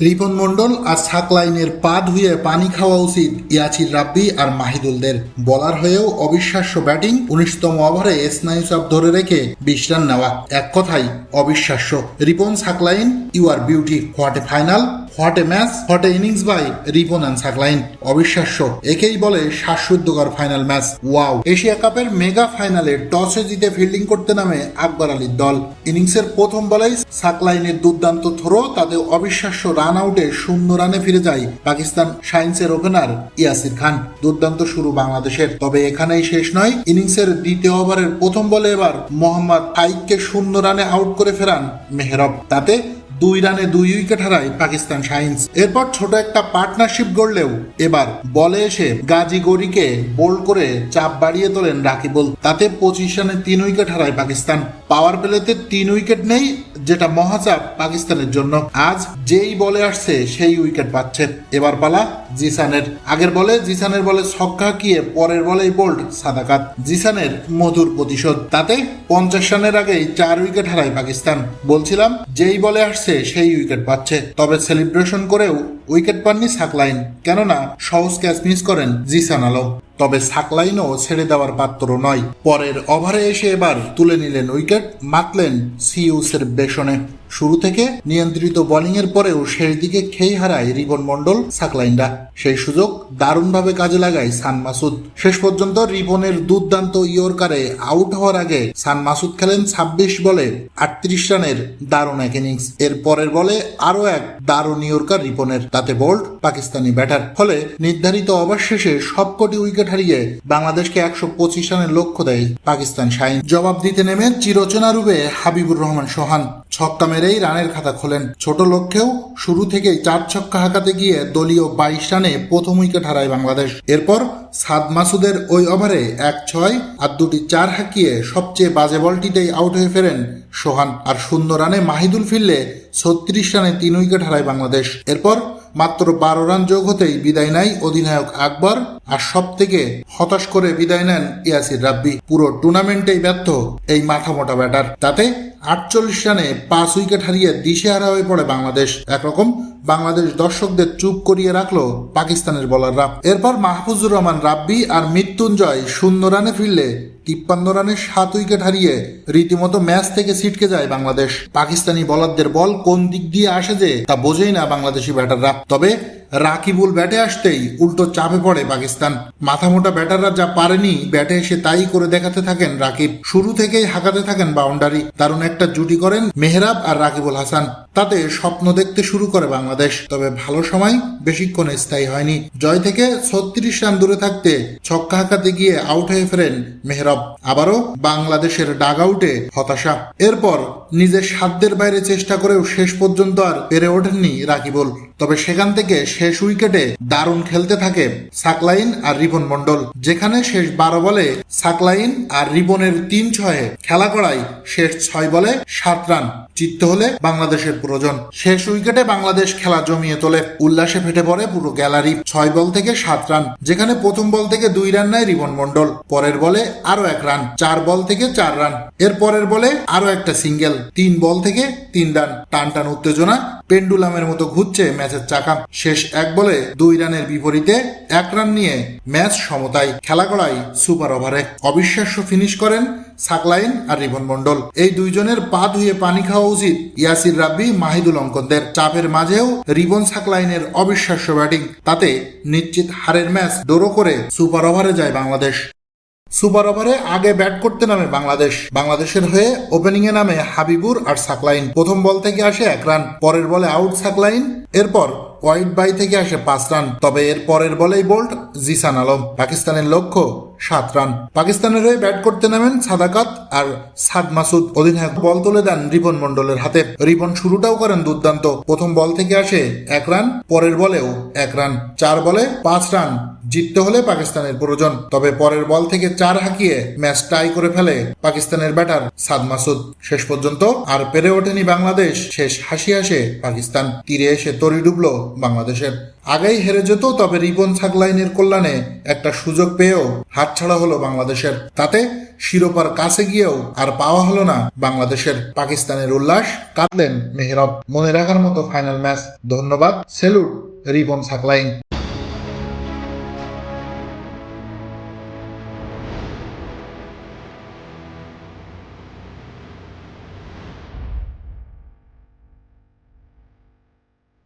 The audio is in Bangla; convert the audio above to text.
রিপন মন্ডল আর সাক লাইনের পা ধুয়ে পানি খাওয়া উচিত ইয়াচির রাব্বি আর মাহিদুলদের। বলার হয়েও অবিশ্বাস্য ব্যাটিং উনিশতম ওভারে স্নায়ু চাপ ধরে রেখে বিশ রান নেওয়া। এক কথাই অবিশ্বাস্য। Ripon Saklain, you are beauty, what final. What a match what a innings by Ripon and Saklain. অবিশ্বাস্য। একেই বলে শ্বাসরুদ্ধকর ফাইনাল ম্যাচ। ওয়াও। এশিয়া কাপের মেগা ফাইনালে টসে জিতে ফিল্ডিং করতে নামে আকবর আলীর দল। ইনিংসের প্রথম বলেই সাকলাইনের দুর্দান্ত থ্রো তাদের অবিশ্বাস্য রান আউটে শূন্য রানে ফিরে যায় পাকিস্তান সায়েন্সের ওপেনার ইয়াসির খান। দুর্দান্ত শুরু বাংলাদেশের। তবে এখানেই শেষ নয়, ইনিংসের দ্বিতীয় ওভারের প্রথম বলে এবার মোহাম্মদ ফাইককে শূন্য রানে আউট করে ফেরান মেহরব। তাতে দুই রানে দুই উইকেট হারায় পাকিস্তান সাইন্স এরপর ছোট একটা পার্টনারশিপ গড়লেও এবার বলে এসে গাজী গরিকে বোল্ড করে চাপ বাড়িয়ে তোলেন রাকিবুল তাতে পঁচিশ রানে তিন উইকেট হারায় পাকিস্তান। পাওয়ার প্লেতে তিন উইকেট নেই, যেটা মহাচাপ পাকিস্তানের জন্য। আজ যেই বলে আসছে, সেই উইকেট পাচ্ছে। এবার পালা জিসানের। আগের বলে, জিসানের বলে ছক্কা কিয়ে পরের বলেই বোল্ড সাদাকাত। জিসানের মধুর প্রতিশোধ। তাতে পঞ্চাশ রানের আগেই চার উইকেট হারায় পাকিস্তান। বলছিলাম, যেই বলে আসছে সেই উইকেট পাচ্ছে। তবে সেলিব্রেশন করেও উইকেট পাননি সাকলাইন, কেননা সহজ ক্যাচ মিস করেন জিসান আলম তবে সাকলাইনও ছেড়ে দেওয়ার পাত্র নয়। পরের ওভারে এসে এবার তুলে নিলেন উইকেট, মাতলেন সিউসের বেশনে শুরু থেকে নিয়ন্ত্রিত বোলিংয়ের পরেও শেষ দিকে খেই হারায় রিবন মন্ডল সাকলাইনরা। সেই সুযোগ দারুণভাবে কাজে লাগায় সান মাসুদ। শেষ পর্যন্ত রিবনের দুর্দান্ত ইয়র্কারে আউট হওয়ার আগে সান মাসুদ খেলেন ছাব্বিশ বলে আটত্রিশ রানের দারুণ এক ইনিংস। এর পরের বলে আরও এক দারুণ ইয়র্কার রিপনের তাতে বোল্ড পাকিস্তানি ব্যাটার। ফলে নির্ধারিত ওভার শেষে সবকটি উইকেট হারিয়ে বাংলাদেশকে একশো পঁচিশ রানের লক্ষ্য দেয় পাকিস্তান শাইন। জবাব দিতে নেমে চিরচেনা রূপে হাবিবুর রহমান সোহান। ছক্কা মেরেই রানের খাতা খোলেন। ছোট লক্ষ্যেও শুরু থেকেই চার ছক্কা হাঁকাতে গিয়ে দলীয় বাইশ রানে প্রথম উইকেট হারায় বাংলাদেশ। এরপর সাদ মাসুদের ওই ওভারে এক ছয় আর দুটি চার হাঁকিয়ে সবচেয়ে বাজে বলটিতেই আউট হয়ে ফেরেন সোহান। আর শূন্য রানে মাহিদুল ফিরলে ছত্রিশ রানে তিন উইকেট হারায় বাংলাদেশ। এরপর মাত্র বারো রান যোগ হতেই বিদায় নেয় অধিনায়ক আকবর, আর সব থেকে হতাশ করে বিদায় নেন ইয়াসির রাব্বি। পুরো টুর্নামেন্টেই ব্যর্থ এই মাথামোটা ব্যাটার। তাতে আটচল্লিশ রানে পাঁচ উইকেট হারিয়ে দিশে হারা হয়ে পড়ে বাংলাদেশ। একরকম বাংলাদেশ দর্শকদের চুপ করিয়ে রাখল পাকিস্তানের বলাররা এরপর মাহফুজুর রহমান রাব্বি আর মৃত্যুঞ্জয় শূন্য রানে ফিরলে তিপ্পান্ন রানে সাত উইকেট হারিয়ে রীতিমতো ম্যাচ থেকে ছিটকে যায় বাংলাদেশ। পাকিস্তানি বলারদের বল কোন দিক দিয়ে আসে যে তা বোঝেই না বাংলাদেশি ব্যাটাররা তবে রাকিবুল ব্যাটে আসতেই উল্টো চাপে পড়ে পাকিস্তান। মাথামোটা ব্যাটাররা যা পারেনি, ব্যাটে এসে তাই করে দেখাতে থাকেন রাকিব। শুরু থেকেই হাঁকাতে থাকেন বাউন্ডারি। দারুণ একটা জুটি করেন মেহরাব আর রাকিবুল হাসান। তাতে স্বপ্ন দেখতে শুরু করে বাংলাদেশ। তবে ভালো সময় বেশিক্ষণ স্থায়ী হয়নি। জয় থেকে ছত্রিশ রান দূরে থাকতে ছক্কা হাঁকাতে গিয়ে আউট হয়ে ফেরেন মেহরব। আবারও বাংলাদেশের ডাগ আউটে হতাশা। এরপর নিজের সাধ্যের বাইরে চেষ্টা করেও শেষ পর্যন্ত আর পেরে ওঠেননি রাকিবুল। তবে সেখান থেকে শেষ উইকেটে দারুণ খেলতে থাকে সাকলাইন আর রিবন মন্ডল যেখানে শেষ বারো বলে সাকলাইন আর রিবনের তিন ছয়ে খেলা করায় শেষ ছয় বলে সাত রান। জিততে হলে বাংলাদেশের প্রয়োজন। শেষ উইকেটে বাংলাদেশ খেলা জমিয়ে তোলে। উল্লাসে ফেটে পড়ে পুরো গ্যালারি। ছয় বল থেকে সাত রান, যেখানে প্রথম বল থেকে দুই রান নেয় রিবন মন্ডল পরের বলে আরও এক রান, চার বল থেকে চার রান। এর পরের বলে আরও একটা সিঙ্গেল। তিন বল থেকে তিন রান। টান টান উত্তেজনা। পেন্ডুলামের মতো ঘুরছে ম্যাচের চাকা শেষ এক বলে দুই রানের বিপরীতে এক রান নিয়ে ম্যাচ সমতায় খেলা করায় সুপার ওভারে। অবিশ্বাস্য ফিনিশ করেন সাকলাইন আর রিবন মন্ডল এই দুইজনের পা ধুয়ে পানি খাওয়া উচিত ইয়াসির রাব্বি, মাহিদুল অঙ্কনদের। চাপের মাঝেও রিবন সাকলাইনের অবিশ্বাস্য ব্যাটিং। তাতে নিশ্চিত হারের ম্যাচ ডোরো করে সুপার ওভারে যায় বাংলাদেশ। সুপার ওভারে আগে ব্যাট করতে নামে বাংলাদেশ। বাংলাদেশের হয়ে ওপেনিং এ নামে হাবিবুর আর সাকলাইন। প্রথম বল থেকে আসে এক রান, পরের বলে আউট সাকলাইন, এরপর হোয়াইট বাই থেকে আসে পাঁচ রান। তবে এর পরের বলেই বোল্ট জিসান আলম। পাকিস্তানের লক্ষ্য সাত রান। পাকিস্তানের হয়ে ব্যাট করতে নামেন সাদাকাত আর সাদ মাসুদ। অধিনায়ক বল তুলে দেন রিপন মন্ডলের হাতে। রিপন শুরুটাও করেন দুর্দান্ত। প্রথম বল থেকে আসে এক রান, পরের বলেও এক রান। চার বলে পাঁচ রান জিততে হলে পাকিস্তানের প্রয়োজন। তবে পরের বল থেকে চার হাঁকিয়ে ম্যাচ টাই করে ফেলে পাকিস্তানের ব্যাটার সাদ মাসুদ। শেষ পর্যন্ত আর পেরে ওঠেনি বাংলাদেশ। শেষ হাসি হাসে পাকিস্তান। তীরে এসে তরি ডুবলো বাংলাদেশের। আগেই হেরে যেত, তবে রিবন সাকলাইনের কল্যাণে একটা সুযোগ পেয়েও হাতছাড়া হলো বাংলাদেশের। তাতে শিরোপার কাছে গিয়েও আর পাওয়া হলো না বাংলাদেশের পাকিস্তানের উল্লাস। কাঁদলেন মেহরব। মনে রাখার মতো ফাইনাল ম্যাচ। ধন্যবাদ। সেলুট, রিবন সাকলাইন